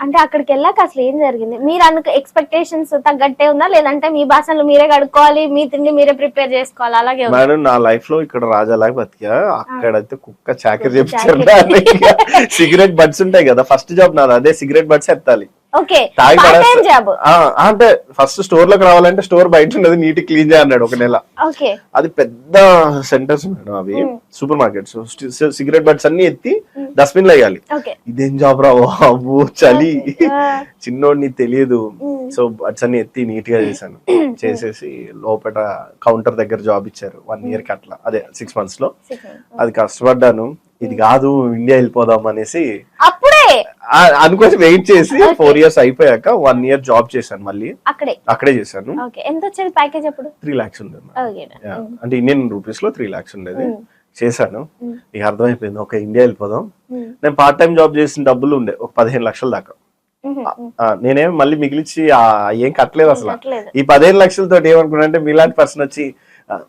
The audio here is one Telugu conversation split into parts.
అంటే అక్కడికి వెళ్ళాక అసలు ఏం జరిగింది? మీరు అనుకు ఎక్స్పెక్టేషన్స్ తగ్గట్టే ఉందా? లేదంటే మీ భాషలు మీరే కడుక్కోవాలి మీ తిండి మీరే ప్రిపేర్ చేసుకోవాలి అలాగే? మేడం నా లైఫ్లో ఇక్కడ రాజాలాగా బతికా. అక్కడైతే కుక్క చాకరీ చెప్పించారు సిగరెట్ బడ్స్ ఉంటాయి కదా ఫస్ట్ జాబ్ నాది. అదే సిగరెట్ బడ్స్ ఎత్తాలి. అంటే ఫస్ట్ స్టోర్లోకి రావాలంటే స్టోర్ బయట ఉన్నది నీట్ క్లీన్ చేయన్నాడు ఒక నెల. అది పెద్ద సెంటర్స్ మేడం అవి. సూపర్ మార్కెట్స్ సిగరెట్ బడ్స్ అన్ని ఎత్తి డస్ట్బిన్లో వేయాలి. ఇదేం జాబ్ రా అవ్వు చలి. చిన్నోడిని తెలియదు. సో బడ్స్ అన్ని ఎత్తి నీట్గా చేశాను చేసేసి లోపల కౌంటర్ దగ్గర జాబ్ ఇచ్చారు. వన్ ఇయర్కి అట్లా. అదే సిక్స్ మంత్స్లో. అది కష్టపడ్డాను. ఇది కాదు ఇండియా వెళ్ళిపోదాం అనేసి అప్పుడే? అందుకోసం వెయిట్ చేసి ఫోర్ ఇయర్స్ అయిపోయాక వన్ ఇయర్ జాబ్ చేశాను మళ్ళీ. అక్కడే? అక్కడే చేశాను. ఎంత వచ్చేది ప్యాకేజ్ అప్పుడు? త్రీ లాక్స్ ఉండేది నాకు. Yeah. అంటే ఇండియన్ రూపీస్లో త్రీ లాక్స్ ఉండేది. చేశాను. ఇక అర్థమైపోయింది. ఒక ఇండియా వెళ్ళిపోదాం. నేను పార్ట్ టైం జాబ్ చేసిన డబ్బులు ఉండే. ఒక పదిహేను లక్షల దాకా. ఆ, నేనేం మళ్ళీ మిగిలిచి ఏం కట్టలేదు అసలు. ఈ పదిహేను లక్షలతో ఏమనుకున్నా అంటే మీలాంటి పర్సన్ వచ్చి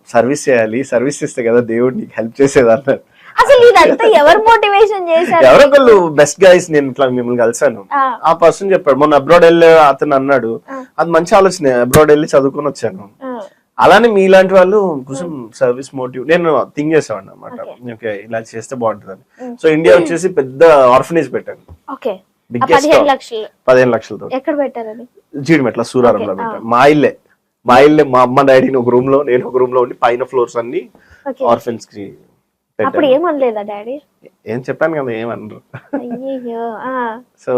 సర్వీస్ చేయాలి సర్వీస్ చేస్తే కదా దేవుడు నీకు హెల్ప్ చేసేది అన్నారు. అసలు ఇదంతా ఎవరు మోటివేషన్ చేశారు? ఎవరో ఒకళ్ళు బెస్ట్ గైస్ నేను ఇట్లా మిమ్మల్ని కలిసాను ఆ. పర్సన్ చెప్పాడు మొన్న అబ్రాడ్ వెళ్ళే అతను అన్నాడు అది మంచి ఆలోచన అబ్రాడ్ వెళ్ళి చదువుకొని వచ్చాను. అలానే మీలాంటి వాళ్ళు కొంచెం సర్వీస్ మోటివ్ నేను థింక్ చేసేవాడిని అనమాట ఓకే. ఇలా చేస్తే బాగుంటుందని. సో ఇండియా వచ్చేసి పెద్ద ఆర్ఫనేజ్ పెట్టాను. ఓకే. పదిహేను లక్షలు. పదిహేను లక్షలతో. ఎక్కడ పెట్టారు అది జీడిమెట్ల సూరారంలో పెట్టాను. మా ఇల్లే. మా ఇల్లే మా అమ్మ డాడీని ఒక రూమ్లో నేను ఒక రూమ్లో ఉండి పైన ఫ్లోర్స్ అన్ని ఆర్ఫన్స్కి అప్పుడు ఏమనలేదా డాడీ? ఏం చెప్పాను కదా ఏమన్నారు అయ్యో ఆ. సో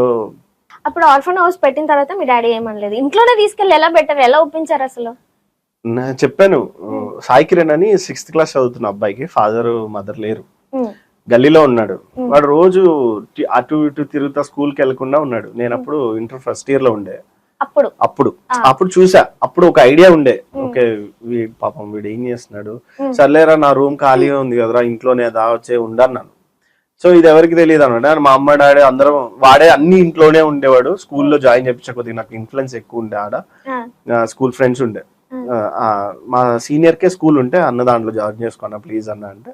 అప్పుడు ఆర్ఫన్ హౌస్ పెట్టిన తర్వాత మీ డాడీ ఏమనలేదు. ఇంట్లోనే తీసుకెళ్ళి ఎలా పెట్టారు? ఎలా ఒప్పించారు అసలు? చెప్పాను సాయి కిరణ్ అని సిక్స్త్ క్లాస్ చదువుతున్న అబ్బాయికి ఫాదర్ మదర్ లేరు. గల్లీలో ఉన్నాడు. వాడు రోజు అటు ఇటు తిరుగుతా స్కూల్కి వెళ్ళకుండా ఉన్నాడు. నేను అప్పుడు ఇంటర్ ఫస్ట్ ఇయర్లో ఉండే. అప్పుడు. అప్పుడు. అప్పుడు చూసా. అప్పుడు ఒక ఐడియా ఉండే. ఓకే పాపం వీడు ఏం చేస్తున్నాడు? సర్లేరా నా రూమ్ ఖాళీగా ఉంది కదరా ఇంట్లోనే దావచ్చే ఉండన్నాను. సో ఇది ఎవరికి తెలియదు అనమాట మా అమ్మ డాడీ అందరం వాడే అన్ని ఇంట్లోనే ఉండేవాడు. స్కూల్లో జాయిన్ చేయించే కొద్దిగా నాకు ఇన్ఫ్లుయెన్స్ ఎక్కువ ఉండే ఆడ. స్కూల్ ఫ్రెండ్స్ ఉండే. మా సీనియర్ కే స్కూల్ ఉంటే అన్న దాంట్లో జాయిన్ చేసుకున్నా ప్లీజ్ అన్న అంటే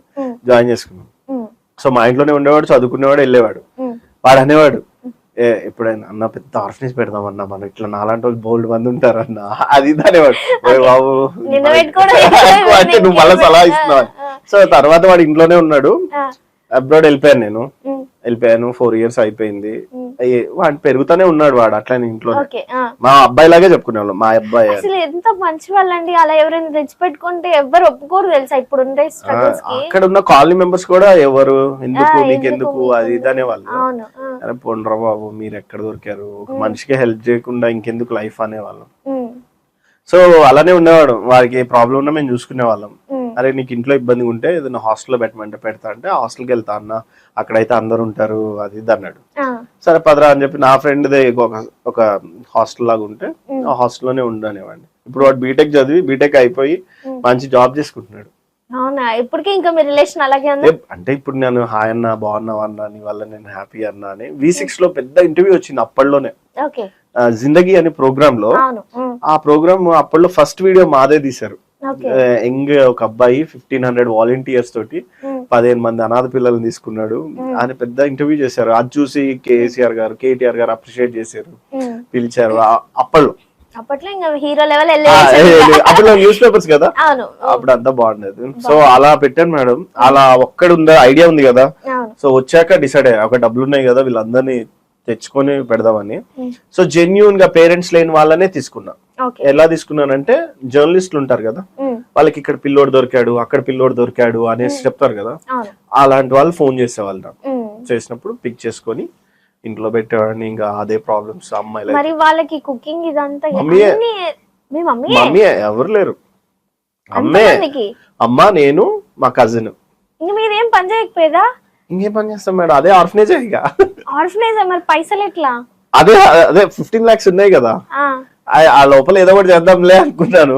జాయిన్ చేసుకున్నాం. సో మా ఇంట్లోనే ఉండేవాడు చదువుకునేవాడు వెళ్ళేవాడు. వాడు అనేవాడు ఎప్పుడైనా అన్న పెద్ద ఆర్ఫనేజ్ పెడదాం అన్న మనం ఇట్లా నాలాంటి వాళ్ళు బోల్డ్ మంది ఉంటారు అన్న అది "ఓయ్ బాబు. అంటే నువ్వు మళ్ళీ సలహా ఇస్తున్నావు? సో తర్వాత వాడు ఇంట్లోనే ఉన్నాడు. అబ్రాడ్ వెళ్ళిపోయాను నేను. వెళ్ళిపోయాను ఫోర్ ఇయర్స్ అయిపోయింది. వాడు పెరుగుతానే ఉన్నాడు వాడు అట్లనే ఇంట్లో. మా అబ్బాయి లాగే చెప్పుకునేవాళ్ళం మా అబ్బాయి. అసలు ఎంత మంచి వాళ్ళండి అలా ఎవరైనా తెచ్చిపెట్టుకుంటే ఎవ్వరు ఒప్పుకోరు తెలుసా ఇప్పుడు అక్కడ ఉన్న కాలనీ మెంబర్స్ కూడా ఎవరు ఎందుకు మీకు? అది ఇది అనేవాళ్ళు. అవును ఆ, అరే పోండ్రా బాబు మీరు ఎక్కడ దొరికారు? ఒక మనిషికి హెల్ప్ చేయకుండా ఇంకెందుకు లైఫ్ అనేవాళ్ళం. సో అలానే ఉండేవాడు. వాడికి ఏ ప్రాబ్లం ఉన్నా మేము చూసుకునే వాళ్ళం అరే నీకు ఇంట్లో ఇబ్బంది ఉంటే ఏదైనా హాస్టల్లో పెట్టమంటే పెడతా అంటే హాస్టల్కి వెళ్తా అన్న అక్కడైతే అందరు ఉంటారు అది ఇది అన్నాడు. సరే పదరా అని చెప్పి నా ఫ్రెండ్ ఒక ఒక హాస్టల్ లాగా ఉంటే ఆ హాస్టల్లోనే ఉండనేవాడిని ఇప్పుడు వాడు బీటెక్ చదివి బీటెక్ అయిపోయి మంచి జాబ్ చేసుకుంటున్నాడు. అవునా? ఇప్పటికీ ఇంకా మీ రిలేషన్ అలాగే ఉంది? ఏ- అంటే ఇప్పుడు నేను హాయ్ అన్న బాగున్నావు అన్న నీ వల్ల నేను హ్యాపీ అన్నా అని వి సిక్స్లో పెద్ద ఇంటర్వ్యూ వచ్చింది అప్పట్లోనే. జిందగీ అనే ప్రోగ్రామ్లో ఆ ప్రోగ్రామ్ అప్పట్లో ఫస్ట్ వీడియో మాదే తీశారు. యంగ్ ఒక అబ్బాయి ఫిఫ్టీన్ హండ్రెడ్ వాలంటీర్స్ తోటి పదిహేను మంది అనాథ పిల్లల్ని తీసుకున్నాడు. ఆయన పెద్ద ఇంటర్వ్యూ చేశారు. అది చూసి కేసీఆర్ గారు కేటీఆర్ గారు అప్రిషియేట్ చేశారు. పిలిచారు. అప్పట్లో. అప్పట్లో ఇంకా హీరో లెవెల్ అప్పట్లో న్యూస్ పేపర్స్ కదా? అప్పుడు అంతా బాగుండేది. సో అలా పెట్టాను మేడం. అలా ఒక్కడ ఉందా ఐడియా ఉంది కదా? సో వచ్చాక డిసైడ్ అయ్యా. ఒక డబ్బులు ఉన్నాయి కదా వీళ్ళందరినీ తెచ్చుకొని పెడదామని. సో జెన్యున్గా పేరెంట్స్ లేని వాళ్ళనే తీసుకున్నా. ఎలా తీసుకున్నానంటే జర్నలిస్టులు ఉంటారు కదా వాళ్ళకి ఇక్కడ పిల్లోడు దొరికాడు అక్కడ పిల్లోడు దొరికాడు అనేసి చెప్తారు కదా అలాంటి వాళ్ళు ఫోన్ చేసేవాళ్ళు నాకు. చేసినప్పుడు పిక్ చేసుకొని ఇంట్లో పెట్టేవాడిని ఇంకా అదే ప్రాబ్లమ్స్ అమ్మాయిలు. మరి వాళ్ళకి కుకింగ్ ఇదంతా మమ్మీ ఎవరు లేరు. అమ్మే. అమ్మ నేను మా కజిన్ ఇంక మీరేం పని చేయకపోయేదా? ఇంకేం పని చేస్తాం మేడం? అదే ఆర్ఫనేజ్ ఇక. ఆర్ఫనేజ్? మరి పైసలు ఎట్లా? అదే అదే ఫిఫ్టీన్ లాక్స్ ఉన్నాయి కదా. ఆ, లోపల ఏదో ఒకటి చేద్దాంలే అనుకున్నాను.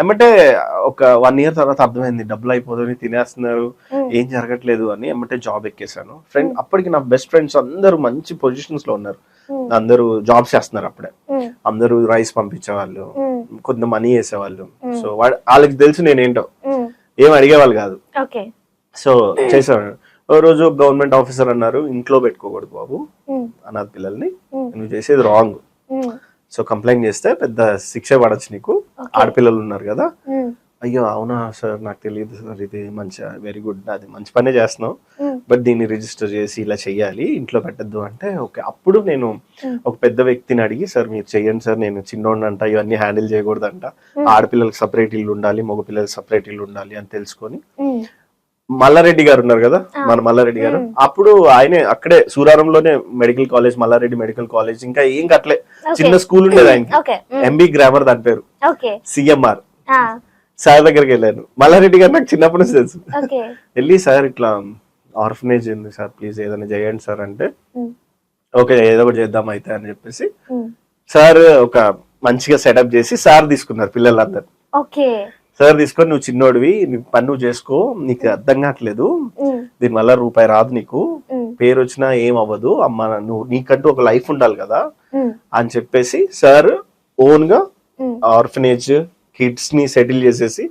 ఏమంటే ఒక వన్ ఇయర్ తర్వాత అర్థమైంది డబ్బులు అయిపోతుంది తినేస్తున్నారు. ఏం జరగట్లేదు అని ఏమంటే జాబ్ ఎక్కేసాను ఫ్రెండ్ అప్పటికి నా బెస్ట్ ఫ్రెండ్స్ అందరూ మంచి పొజిషన్స్లో ఉన్నారు. అందరూ జాబ్స్ చేస్తున్నారు అప్పుడే. అందరూ రైస్ పంపించేవాళ్ళు కొంత మనీ వేసేవాళ్ళు. సో వాళ్ళకి తెలుసు నేనేంటో. ఏం అడిగేవాళ్ళు కాదు. సో చేసేవాడు ఓ రోజు గవర్నమెంట్ ఆఫీసర్ అన్నారు ఇంట్లో పెట్టుకోకూడదు బాబు అనాథ పిల్లల్ని నువ్వు చేసేది రాంగ్ సో కంప్లైంట్ చేస్తే పెద్ద శిక్ష పడచ్చు నీకు. ఆడపిల్లలు ఉన్నారు కదా. అయ్యో అవునా సార్ నాకు తెలియదు సార్ ఇది మంచి వెరీ గుడ్ అది మంచి పనే చేస్తున్నావు. బట్ దీన్ని రిజిస్టర్ చేసి ఇలా చెయ్యాలి ఇంట్లో పెట్టద్దు అంటే ఓకే. అప్పుడు నేను ఒక పెద్ద వ్యక్తిని అడిగి సార్ మీరు చెయ్యండి సార్ నేను చిన్నోడిని అంట ఇవన్నీ హ్యాండిల్ చేయకూడదంట. ఆడపిల్లలకి సపరేట్ ఇల్లు ఉండాలి మగ పిల్లలకి సపరేట్ ఇల్లు ఉండాలి అని తెలుసుకొని మల్లారెడ్డి గారు ఉన్నారు కదా? మన మల్లారెడ్డి గారు. అప్పుడు ఆయనే అక్కడే సూరారంలోనే medical college Mallareddy medical college ఇంకా ఏం కట్టలే. చిన్న స్కూల్ ఉండేది ఆయనకి. ఎంబీ గ్రామర్ దాని పేరు. సిఎంఆర్. సార్ దగ్గరికి వెళ్ళాను. మల్లారెడ్డి గారు నాకు చిన్నప్పటి నుంచి తెలుసు. వెళ్ళి సార్ ఇట్లా ఆర్ఫనేజ్ ఉంది సార్ ప్లీజ్ ఏదైనా చేయండి సార్ అంటే. ఓకే ఏదో ఒకటి చేద్దాం అయితే అని చెప్పేసి. సార్ ఒక మంచిగా సెటప్ చేసి సార్ తీసుకున్నారు పిల్లలందరు సార్ తీసుకొని నువ్వు చిన్నోడివి నీ పని నువ్వు చేసుకో నీకు అర్థం కావట్లేదు. దీనివల్ల రూపాయి రాదు నీకు. పేరు వచ్చినా ఏం అవ్వదు అమ్మ నువ్వు నీకంటూ ఒక లైఫ్ ఉండాలి కదా. అని చెప్పేసి సార్ ఓన్గా ఆర్ఫనేజ్ కిడ్స్ని సెటిల్ చేసేసి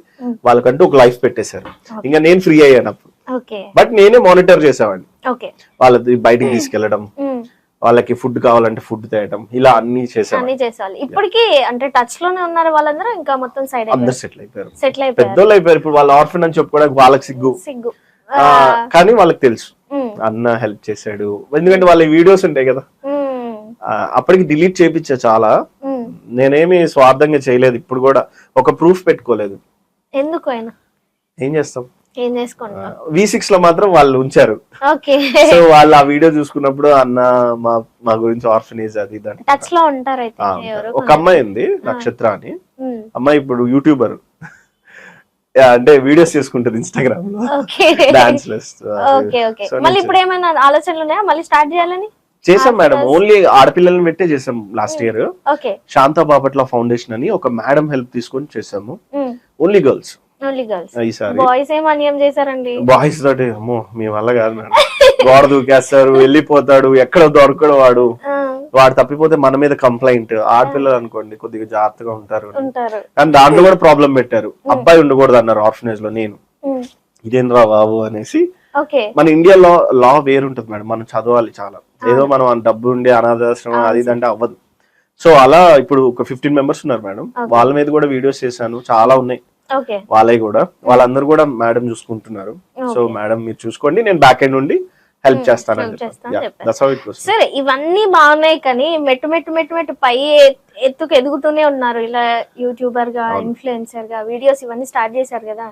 వాళ్ళకంటూ ఒక లైఫ్ పెట్టేశారు. ఇంకా నేను ఫ్రీ అయ్యాను అప్పుడు. ఓకే. బట్ నేనే మానిటర్ చేసేవాడిని. వాళ్ళది బయటికి తీసుకెళ్ళడం వాళ్ళకి ఫుడ్ కావాలంటే ఫుడ్ తేయడం ఇలా అన్ని చేసేవాడిని అన్ని చేసేవాళ్ళు. ఇప్పటికి అంటే టచ్లోనే ఉన్నారు వాళ్ళందరూ ఇంకా మొత్తం సైడ్ అందరు సెటిల్ అయిపోయారు. సెటిల్ అయిపోయారు. పెద్దోళ్ళు అయిపోయారు. ఇప్పుడు వాళ్ళు ఆర్ఫన్ అని చెప్పుకోవడానికి వాళ్ళకి సిగ్గు. సిగ్గు. కానీ వాళ్ళకి తెలుసు. అన్న హెల్ప్ చేశాడు. ఎందుకంటే వాళ్ళ వీడియోస్ ఉంటాయి కదా. అప్పటికి డిలీట్ చేయించా చాలా. నేనేమి స్వార్థంగా చేయలేదు. ఇప్పుడు కూడా ఒక ప్రూఫ్ పెట్టుకోలేదు. ఎందుకు అయినా? ఏం చేస్తాం? వి సిక్స్లో మాత్రం వాళ్ళు ఉంచారు. సో వాళ్ళు ఆ వీడియో చూసుకున్నప్పుడు అన్న మా మా గురించి ఆర్ఫనేజ్ అది టచ్లో ఉంటారు. ఒక అమ్మాయి ఉంది నక్షత్ర అని. అమ్మాయి ఇప్పుడు యూట్యూబర్ అంటే వీడియోస్ చేసుకుంటది ఇన్స్టాగ్రామ్లో. డాన్స్ మళ్ళీ ఇప్పుడు ఏమైనా ఆలోచనలు ఉన్నాయా? మళ్ళీ స్టార్ట్ చేయాలని? చేసాం మేడం. ఓన్లీ ఆడపిల్లల్ని పెట్టే చేసాం last year Shanta Bapatla foundation అని ఒక మేడం హెల్ప్ తీసుకొని చేసాము. Only girls only girls. ఈసారి. బాయ్స్ ఏం అన్యాయం చేశారండి? బాయ్స్ తోటి అమ్మో మీ వల్ల కాదు మేడం. గోడ దూకేస్తారు వెళ్ళిపోతాడు ఎక్కడ దొరకడు వాడు. వాడు తప్పిపోతే మన మీద కంప్లైంట్ ఆడపిల్లలు అనుకోండి కొద్దిగా జాగ్రత్తగా ఉంటారు. కానీ దాంట్లో కూడా ప్రాబ్లం పెట్టారు. అబ్బాయి ఉండకూడదు అన్నారు ఆర్ఫనేజ్లో నేను. ఉమ్, ఇదేం రా బాబు అనేసి. మన ఇండియాలో లా వేరుంటది మేడం. మనం చదవాలి చాలా. ఏదో మనం డబ్బు ఉండి అనాథాశ్రమం అది అంటే అవ్వదు. సో అలా ఇప్పుడు ఒక ఫిఫ్టీన్ మెంబర్స్ ఉన్నారు మేడం. వాళ్ళ మీద కూడా వీడియోస్ చేశాను. చాలా ఉన్నాయి. ఓకే. వాళ్ళవి కూడా. వాళ్ళందరూ కూడా మేడం చూసుకుంటున్నారు. సో మేడం మీరు చూసుకోండి. నేను బ్యాక్ ఎండ్ నుండి హెల్ప్ చేస్తానని చేస్తాను సరే ఇవన్నీ బాగున్నాయి కానీ మెట్టు మెట్టు మెట్టు మెట్టు పై ఎత్తుకు ఎదుగుతూనే ఉన్నారు. ఇలా యూట్యూబర్గా ఇన్ఫ్లుయెన్సర్గా వీడియోస్ ఇవన్నీ స్టార్ట్ చేశారు కదా.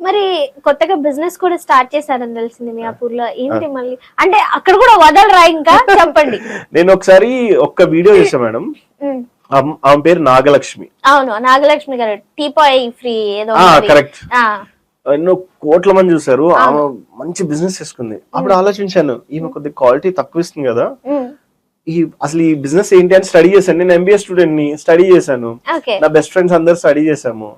మరి కొత్తగా బిజినెస్ కూడా స్టార్ట్ చేశారని తెలిసింది మీ అపూర్లో ఏంటి మళ్ళీ? అంటే అక్కడ కూడా వదలరా ఇంకా? చెప్పండి. నేను ఒకసారి ఒక్క వీడియో చేశాను మేడం. ఉమ్, ఆమె పేరు నాగలక్ష్మి. అవును నాగలక్ష్మి గారు టీపాయ్ ఫ్రీ ఏదో. కరెక్ట్ ఎన్నో కోట్ల మంది చూసారు ఆమె మంచి బిజినెస్ చేసుకుంది. అప్పుడు ఆలోచించాను ఈమె కొద్ది క్వాలిటీ తక్కువ ఇస్తుంది కదా. ఈ అసలు ఈ బిజినెస్ ఏంటి అని స్టడీ చేశాను. నేను ఎంబీఏ స్టూడెంట్ని స్టడీ చేశాను. నా బెస్ట్ ఫ్రెండ్స్ అందరు స్టడీ చేశాము.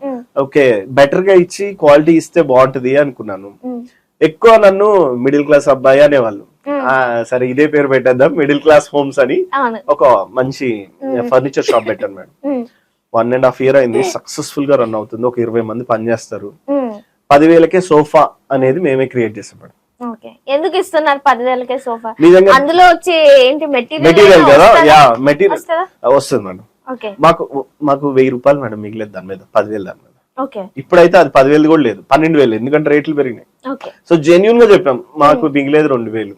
ఓకే బెటర్గా ఇచ్చి క్వాలిటీ ఇస్తే బాగుంటది అనుకున్నాను. ఎక్కువ నన్ను మిడిల్ క్లాస్ అబ్బాయి అనేవాళ్ళు. సరే ఇదే పేరు పెట్టేద్దాం. మిడిల్ క్లాస్ హోమ్స్ అని ఒక మంచి ఫర్నిచర్ షాప్ పెట్టాను madam. One and half year అయింది. సక్సెస్ఫుల్గా రన్ అవుతుంది. ఒక ఇరవై మంది పనిచేస్తారు పదివేలకే సోఫా అనేది మేమే క్రియేట్ చేసాం మేడం. ఎందుకు ఇస్తున్నారు పదివేలకే సోఫా? అందులో వచ్చి ఏంటి మెటీరియల్ కదా? యా మెటీరియల్ వస్తుందా? మేడం. మాకు మాకు వెయ్యి రూపాయలు మేడం మిగిలేదు దాని మీద పదివేలు దాని మీద. ఇప్పుడైతే అది పదివేలు కూడా లేదు. పన్నెండు వేలు ఎందుకంటే రేట్లు పెరిగినాయి. సో జెన్యున్గా చెప్పాం మాకు మిగిలేదు రెండు వేలు.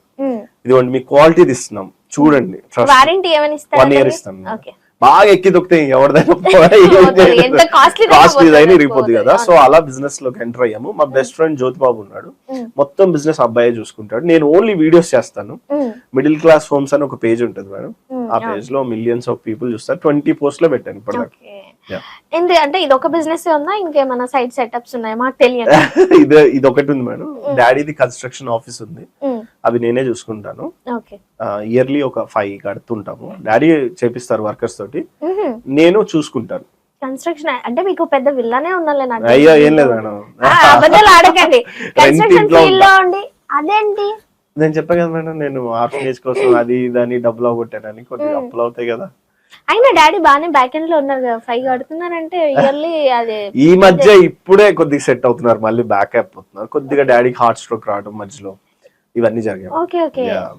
ఇదిగోండి మీ క్వాలిటీ ఇస్తున్నాం చూడండి వారంటీ ఏమైనా వన్ ఇయర్ ఇస్తాం బాగా ఎక్కి దొక్కితే ఎవరిదైనా కాస్ట్లీ అయినా ఇరిగిపోద్ది. కదా. సో అలా బిజినెస్లోకి ఎంటర్ అయ్యాము. మా బెస్ట్ ఫ్రెండ్ జ్యోతి బాబు ఉన్నాడు. మొత్తం బిజినెస్ అబ్బాయి చూసుకుంటాడు. నేను ఓన్లీ వీడియోస్ చేస్తాను. మిడిల్ క్లాస్ హోమ్స్ అని ఒక పేజ్ ఉంటుంది మేడం. ఆ పేజ్లో మిలియన్స్ ఆఫ్ పీపుల్ చూస్తారు. ట్వంటీ పోస్ట్లో పెట్టాను ఇప్పుడు ఏంటి అంటే ఇది ఒక బిజినెస్ ఉందా? ఇంకేమైనా సైడ్ సెటప్స్ ఉన్నాయా? మాకు తెలియదు. ఇది ఇది ఒకటి ఉంది మేడం. డాడీది కన్స్ట్రక్షన్ ఆఫీస్ ఉంది. అవి నేనే చూసుకుంటాను. ఇయర్లీ ఒక ఫైవ్ కడుతుంటాము. డాడీ చేపిస్తారు వర్కర్స్ తోటి. నేను చూసుకుంటాను. కన్స్ట్రక్షన్ అంటే మీకు పెద్ద విల్లానే నాకు అయ్యో ఏం లేదు మేడం. అబద్ధాలు ఆడకండి. కన్స్ట్రక్షన్ ఇంట్లో ఫీల్డ్లో ఉండి అదేంటి? నేను చెప్పా కదా మేడం నేను ఆర్ఫనేజ్ కోసం అది దాని డబ్బులు అవగొట్టానని కొద్దిగా అప్పులు అవుతాయి కదా. అయినా డాడీ బాగానే బ్యాక్ ఎండ్లో ఉన్నారు కదా ఫైవ్ కడుతున్నారంటే ఇయర్లీ అది ఈ మధ్య ఇప్పుడే కొద్దిగా సెట్ అవుతున్నారు మళ్ళీ బ్యాక్ అవుతున్నారు. కొద్దిగా డాడీకి హార్ట్ స్ట్రోక్ రావడం మధ్యలో. ఇవన్నీ జరిగాయి ఓకే ఓకే Yeah.